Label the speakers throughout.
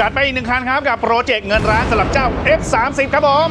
Speaker 1: จัดไปอีกหนึ่งคันครับกับโปรเจกต์เงินร้านสำหรับเจ้า F30 ครับผม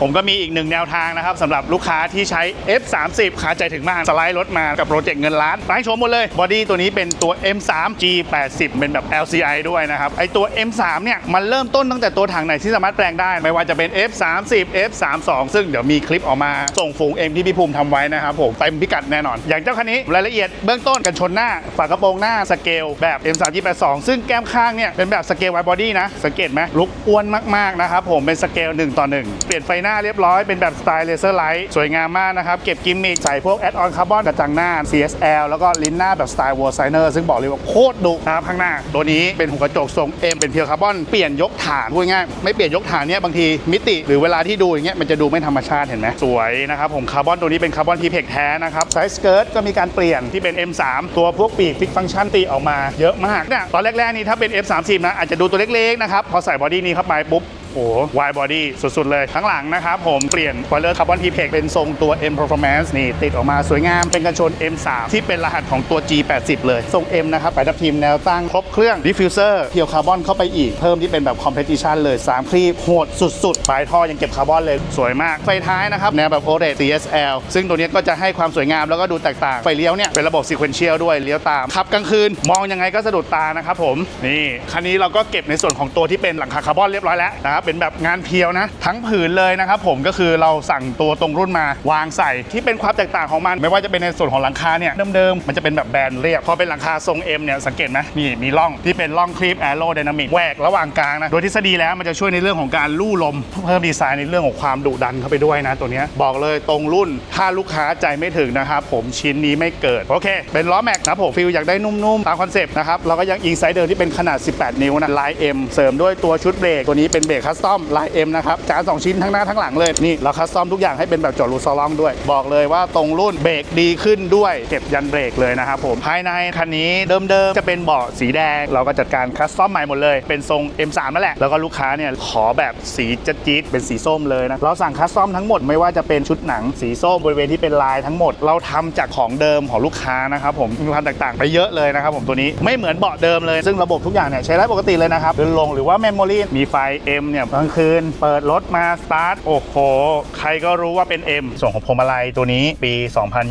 Speaker 1: ผมก็มีอีกหนึ่งแนวทางนะครับสำหรับลูกค้าที่ใช้ F30 ขาใจถึงมากสไลด์รถมากับโปรเจกต์เงินล้านไล่ชมหมดเลยบอดี้ตัวนี้เป็นตัว M3 G80 เป็นแบบ LCI ด้วยนะครับไอตัว M3 เนี่ยมันเริ่มต้นตั้งแต่ตัวถังไหนที่สามารถแปลงได้ ไม่ว่าจะเป็น F30 F32 ซึ่งเดี๋ยวมีคลิปออกมาส่งฝูงเอ็มที่พี่ภูมิทำไว้นะครับผมเต็มพิกัดแน่นอน อย่างเจ้าคันนี้รายละเอียดเบื้องต้นกันชนหน้าฝากระโปรงหน้าสเกลแบบ M3 G82 ซึ่งแก้มข้างเนี่ยเป็นแบบสเกลไวบอดี้นะสังเกตไหมลุกอ้วนมากๆนะครับผมเป็นสเกล1ต่อ1เปลี่ยนไฟหน้าเรียบร้อยเป็นแบบสไตล์เลเซอร์ไลท์สวยงามมากนะครับ เก็บกิมมิคใส่พวกแอดออนคาร์บอนกระจังหน้า CSL แล้วก็ลิ้นหน้าแบบสไตล์วอลไซเนอร์ซึ่งบอกเลยว่าโคตรดุนะครับข้างหน้า ตัวนี้เป็นหัวกระจกทรง M เป็นเพียวคาร์บอนเปลี่ยนยกฐานพูดง่ายไม่เปลี่ยนยกฐานเนี่ยบางทีมิติ หรือเวลาที่ดูอย่างเงี้ยมันจะดูไม่ธรรมชาติเห็นไหมสวยนะครับผมคาร์บอนตัวนี้เป็นคาร์บอนพีเพกแท้นะครับไซส์สเกิร์ตก็มีการเปลี่ยนที่เป็น M3 ตัวพวกปีกฟิกฟังก์ชันตีออกมาเยอะมากเนี่ยตอนแรกๆนี่ถ้าเป็น F30 นะอาจจะดูตัวเล็กๆนะครับพอใส่บอดี้นี้เข้าไปปุ๊บ โอ้วายบอดี้สุดๆเลยข้างหลังนะครับผมเปลี่ยนไวเลอร์คาร์บอนพีเพกเป็นทรงตัว M Performance นี่ติดออกมาสวยงามเป็นกันชน M3 ที่เป็นรหัสของตัว G80 เลย ทรง M นะครับไปทับทีมแนวตั้งครบเครื่องดิฟฟิวเซอร์เพียวคาร์บอนเข้าไปอีก เพิ่มที่เป็นแบบคอมเพติชันเลย 3 คลีปโหดสุดๆปลายท่อยังเก็บคาร์บอนเลยสวยมาก ไฟท้ายนะครับแนวแบบ OLED CSL ซึ่งตัวนี้ก็จะให้ความสวยงามแล้วก็ดูแตกต่างไฟเลี้ยวเนี่ยเป็นระบบ sequential ด้วยเลี้ยวตามขับกลางคืนมองยังไงก็สะดุดตานะครับผมนี่คันนี้เราก็เก็บในส่วนของตัวที่เป็นหลังคาคาร์บอนเรียบร้อยแล้วนะครับเป็นแบบงานเพียวนะ ทั้งผืนเลยนะครับผมก็คือเราสั่งตัวตรงรุ่นมาวางใส่ที่เป็นความแตกต่างของมัน ไม่ว่าจะเป็นในส่วนของหลังคาเนี่ยเดิมๆมันจะเป็นแบบแบนเรียบพอเป็นหลังคาทรง M เนี่ยสังเกตไหมนี่มีร่องที่เป็นร่องคลีปแอโรไดนามิกแหวกระหว่างกลางนะโดยทฤษฎีแล้วมันจะช่วยในเรื่องของการลู่ลม เพิ่มดีไซน์ในเรื่องของความดุดันเข้าไปด้วยนะ ตัวนี้บอกเลยตรงรุ่นถ้าลูกค้าใจไม่ถึงนะครับผมชิ้นนี้ไม่เกิดโอเค เป็นล้อแม็กนะผมฟิลอยากได้นุ่มๆตามคอนเซปต์นะครับเราก็ยังอิงไซส์เดิมที่เป็นขนาด 18 นิ้วนะลาย M เสริมด้วยตัวชุดเบรกตัวนี้เป็นเบรกคัสตอมลาย M นะครับจานสองชิ้นทั้งหน้าทั้งหลังเลยนี่เราคัสตอมทุกอย่างให้เป็นแบบจอดรูซอลองด้วย บอกเลยว่าตรงรุ่นเบรกดีขึ้นด้วยเก็บยันเบรกเลยนะครับผมภายในคันนี้เดิมๆจะเป็นเบาะสีแดง เราก็จัดการคัสตอมใหม่หมดเลย เป็นทรง M3 นั่นแหละแล้วก็ลูกค้าเนี่ยขอแบบสีจะจี๊ดเป็นสีส้มเลยนะเราสั่งคัสตอมทั้งหมดไม่ว่าจะเป็นชุดหนังสีส้มบริเวณที่เป็นลายทั้งหมด เราทำจากของเดิมของลูกค้านะครับผมมีความแตกต่างไปเยอะเลยนะครับผมตัวนี้ไม่เหมือนเบาะเดิมเลยซึ่งระบบทุกอย่างเนี่ยใช้ได้ปกติเลยนะครับเดินลงหรือว่าเมมโมรีมีไฟ M เนี่ยกลางคืนเปิดรถมาสตาร์ทโอ้โห ใครก็รู้ว่าเป็น M ส่วนของพวงมาลัยตัวนี้ปี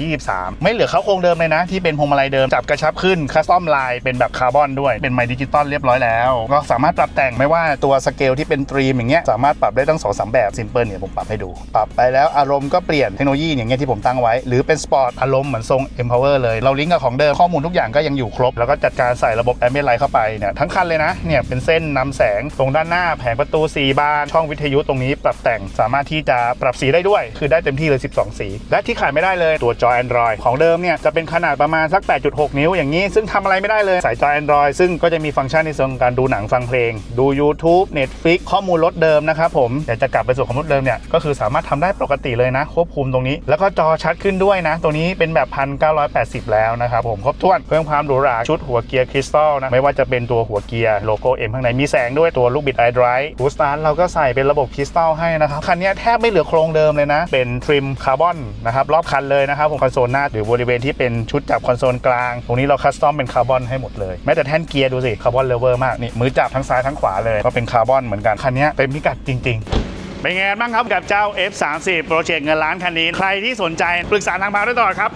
Speaker 1: 2023 ไม่เหลือเขาโครงเดิมเลยนะ ที่เป็นพวงมาลัยเดิมจับกระชับขึ้นคัสตอมลายเป็นแบบคาร์บอนด้วยเป็นไมดิจิตอลเรียบร้อยแล้ว ก็สามารถปรับแต่งไม่ว่าตัวสเกลที่เป็นตรีมอย่างเงี้ยสามารถปรับได้ตั้งสองสามแบบซิมเพิลเนี่ยผมปรับให้ดู ปรับไปแล้วอารมณ์ก็เปลี่ยนเทคโนโลยีอย่างเงี้ยที่ผมตั้งไว้ หรือเป็นสปอร์ตอารมณ์เหมือนทรง Empower เลยเราลิงก์กับของเดิมข้อมูลทุกอย่างก็ยังอยู่ครบ แล้วก็จัดการใส่ระบบ a m b i e n t Light เข้าไปเนี่ยทั้งคันเลยนะเนี่ยเป็นเส้นนำแสงตรงด้านหน้าแผงประตู4บานช่องวิทยุตรงนี้ปรับแต่งสามารถที่จะปรับสีได้ด้วย คือได้เต็มที่เลย 12 สี และที่ขายไม่ได้เลยตัวจอ Android ของเดิมเนี่ยจะเป็นขนาดประมาณสัก 8.6 นิ้วอย่างนี้ ซึ่งทำอะไรไม่ได้เลยใส่จอ Android ซึ่งก็จะมีฟังก์ชันในส่วนของการดูหนังฟังเพลง ดู YouTube Netflix ข้อมูลรถเดิมนะครับผมแต่จะกลับไปสู่ของรถเดิมเนี่ยก็คือสามารถทำได้ปกติเลยนะ ควบคุมตรงนี้ แล้วก็จอชัดขึ้นด้วยนะ ตัวนี้เป็นแบบ 1980 แล้วนะครับผมครบถ้วนเพิ่มความหรูหราชุดหัวเกียร์คริสตัลนะไม่ว่าจะเป็นตัวหัวเกียร์โลโก้ M ข้างในมีแสงด้วยตัวลูกบิดไอดรฟ์บูสตาร์เราก็ใส่เป็นระบบคริสตัลให้นะครับคันนี้แทบไม่เหลือโครงเดิมเลยนะ เป็นทริมคาร์บอนนะครับรอบคันเลยนะครับผมคอนโซลหน้าหรือบริเวณที่เป็นชุดจับคอนโซลกลาง ตรงนี้เราคัสตอมเป็นคาร์บอนให้หมดเลยแม้แต่แท่นเกียร์ดูสิคาร์บอนเลเวอร์มากนี่มือจับทั้งซ้ายทั้งขวาเลยก็เป็นคาร์บอนเหมือนกันคันนี้เต็มพิกัดจริง ๆเป็นไงบ้างครับกับเจ้า F30 โปรเจกต์เงินล้านคันนี้ ใครที่สนใจปรึกษาทางพาวได้ตลอดครับ